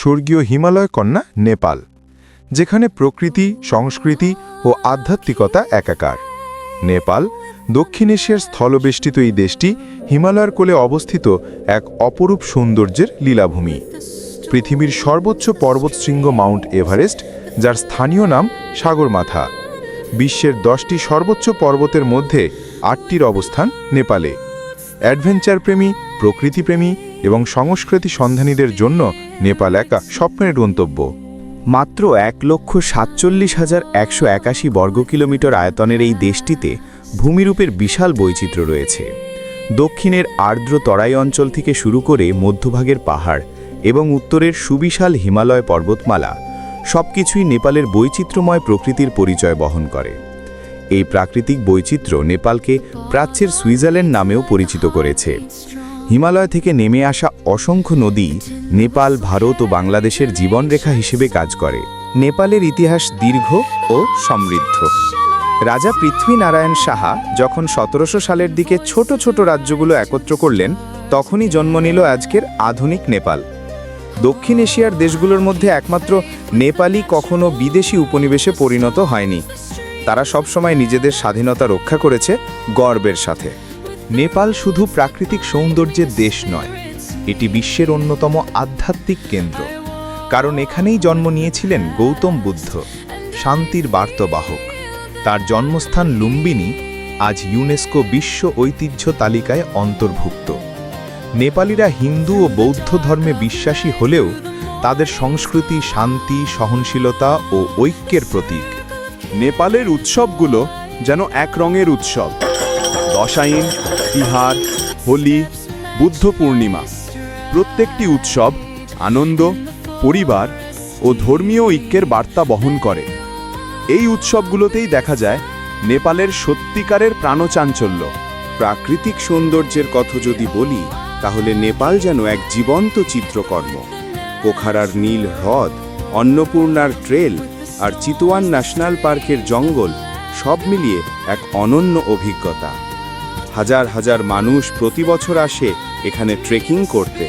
স্বর্গীয় হিমালয় কন্যা নেপাল, যেখানে প্রকৃতি, সংস্কৃতি ও আধ্যাত্মিকতা একাকার। নেপাল, দক্ষিণ এশিয়ার স্থলবেষ্টিত এই দেশটি হিমালয়ের কোলে অবস্থিত এক অপরূপ সৌন্দর্যের লীলাভূমি। পৃথিবীর সর্বোচ্চ পর্বতশৃঙ্গ মাউন্ট এভারেস্ট, যার স্থানীয় নাম সাগরমাথা। বিশ্বের দশটি সর্বোচ্চ পর্বতের মধ্যে আটটির অবস্থান নেপালে। অ্যাডভেঞ্চার প্রেমী প্রকৃতিপ্রেমী এবং সংস্কৃতি সন্ধানীদের জন্য নেপাল একা স্বপ্নের গন্তব্য। মাত্র এক লক্ষ সাতচল্লিশ হাজার একশো একাশি বর্গ কিলোমিটার আয়তনের এই দেশটিতে ভূমিরূপের বিশাল বৈচিত্র্য রয়েছে। দক্ষিণের আর্দ্র তরাই অঞ্চল থেকে শুরু করে মধ্যভাগের পাহাড় এবং উত্তরের সুবিশাল হিমালয় পর্বতমালা সবকিছুই নেপালের বৈচিত্র্যময় প্রকৃতির পরিচয় বহন করে। এই প্রাকৃতিক বৈচিত্র্য নেপালকে প্রাচ্যের সুইজারল্যান্ড নামেও পরিচিত করেছে। হিমালয় থেকে নেমে আসা অসংখ্য নদী নেপাল, ভারত ও বাংলাদেশের জীবনরেখা হিসেবে কাজ করে। নেপালের ইতিহাস দীর্ঘ ও সমৃদ্ধ। রাজা পৃথ্বীনারায়ণ সাহা যখন সতেরোশো সালের দিকে ছোট ছোট রাজ্যগুলো একত্র করলেন, তখনই জন্ম নিল আজকের আধুনিক নেপাল। দক্ষিণ এশিয়ার দেশগুলোর মধ্যে একমাত্র নেপালই কখনো বিদেশি উপনিবেশে পরিণত হয়নি। তারা সবসময় নিজেদের স্বাধীনতা রক্ষা করেছে গর্বের সাথে। নেপাল শুধু প্রাকৃতিক সৌন্দর্যের দেশ নয়, এটি বিশ্বের অন্যতম আধ্যাত্মিক কেন্দ্র। কারণ এখানেই জন্ম নিয়েছিলেন গৌতম বুদ্ধ, শান্তির বার্তবাহক। তার জন্মস্থান লুম্বিনী আজ ইউনেস্কো বিশ্ব ঐতিহ্য তালিকায় অন্তর্ভুক্ত। নেপালিরা হিন্দু ও বৌদ্ধ ধর্মে বিশ্বাসী হলেও তাদের সংস্কৃতি শান্তি, সহনশীলতা ও ঐক্যের প্রতীক। নেপালের উৎসবগুলো যেন এক রঙের উৎসব। দশাইন, তিহার, হোলি, বুদ্ধ পূর্ণিমা। প্রত্যেকটি উৎসব আনন্দ, পরিবার ও ধর্মীয় ঐক্যের বার্তা বহন করে। এই উৎসবগুলোতেই দেখা যায় নেপালের সত্যিকারের প্রাণচাঞ্চল্য। প্রাকৃতিক সৌন্দর্যের কথা যদি বলি, তাহলে নেপাল যেন এক জীবন্ত চিত্রকর্ম। পোখারার নীল হ্রদ, অন্নপূর্ণার ট্রেল আর চিতোয়ান ন্যাশনাল পার্কের জঙ্গল সব মিলিয়ে এক অনন্য অভিজ্ঞতা। হাজার হাজার মানুষ প্রতি বছর আসে এখানে ট্রেকিং করতে,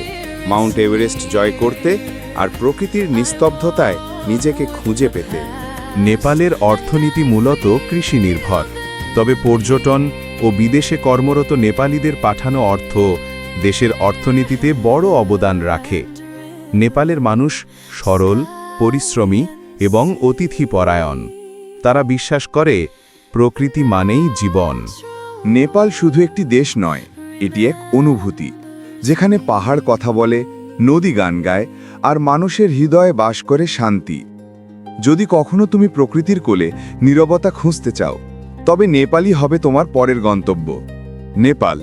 মাউন্ট এভারেস্ট জয় করতে আর প্রকৃতির নিস্তব্ধতায় নিজেকে খুঁজে পেতে। নেপালের অর্থনীতি মূলত কৃষি নির্ভর তবে পর্যটন ও বিদেশে কর্মরত নেপালিদের পাঠানো অর্থ দেশের অর্থনীতিতে বড় অবদান রাখে। নেপালের মানুষ সরল, পরিশ্রমী এবং অতিথিপরায়ণ। তারা বিশ্বাস করে, প্রকৃতি মানেই জীবন। নেপাল শুধু একটি দেশ নয়, এটি এক অনুভূতি। যেখানে পাহাড় কথা বলে, নদী গান গায়, আর মানুষের হৃদয়ে বাস করে শান্তি। যদি কখনো তুমি প্রকৃতির কোলে নীরবতা খুঁজতে চাও, তবে নেপালই হবে তোমার পরের গন্তব্য। নেপাল,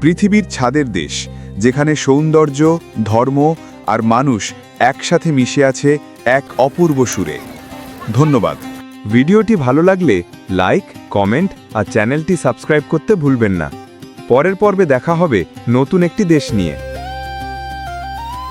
পৃথিবীর ছাদের দেশ, যেখানে সৌন্দর্য, ধর্ম, আর মানুষ একসাথে মিশে আছে এক অপূর্ব সুরে। ধন্যবাদ। ভিডিওটি ভালো লাগলে লাইক, কমেন্ট আর চ্যানেলটি সাবস্ক্রাইব করতে ভুলবেন না। পরের পর্বে দেখা হবে নতুন একটি দেশ নিয়ে।